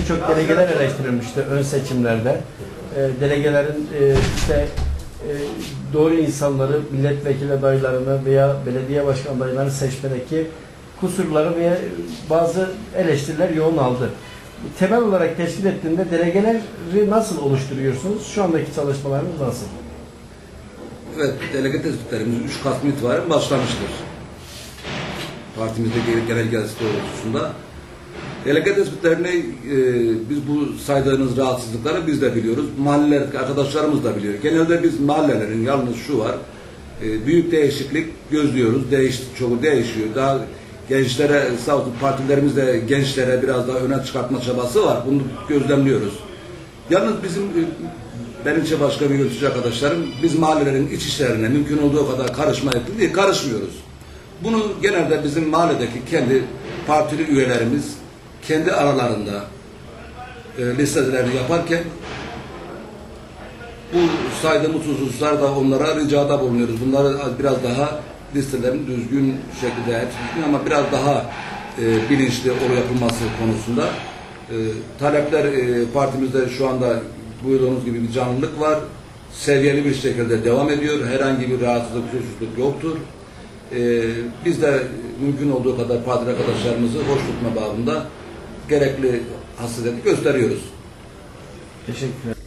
en çok delegeler eleştirilmişti ön seçimlerde. E, delegelerin e, işte e, doğru insanları, milletvekili adaylarını veya belediye başkan adaylarını seçmedeki kusurları ve bazı eleştiriler yoğun aldı. Temel olarak teşkil ettiğinde delegeleri nasıl oluşturuyorsunuz? Şu andaki çalışmalarınız nasıl? Evet, delege tespitlerimiz 3 Kasım itibaren başlamıştır. Partimizdeki genel gazetesi doğrultusunda. Delege tespitlerini e, biz bu saydığınız rahatsızlıkları biz de biliyoruz. Mahalleler arkadaşlarımız da biliyor. Genelde biz mahallelerin yalnız şu var. e, büyük değişiklik gözlüyoruz. Değiş, çoğu değişiyor. Daha gençlere, sağ olsun partilerimiz de gençlere biraz daha öne çıkartma çabası var. Bunu gözlemliyoruz. Yalnız bizim e, benim ilçe başkanı yönetici arkadaşlarım biz mahallelerin iç işlerine mümkün olduğu kadar karışma değil, karışmıyoruz. Bunu genelde bizim mahalledeki kendi partili üyelerimiz kendi aralarında e, listelerini yaparken bu saydığımız hususlarda onlara ricada bulunuyoruz. Bunları biraz daha listelerin düzgün şekilde hepsi ama biraz daha e, bilinçli oru yapılması konusunda e, talepler e, partimizde şu anda buyurduğunuz gibi bir canlılık var. Seviyeli bir şekilde devam ediyor. Herhangi bir rahatsızlık, huzursuzluk yoktur. E, biz de mümkün olduğu kadar parti arkadaşlarımızı hoş tutma babında gerekli hassasiyeti gösteriyoruz. Teşekkür ederim.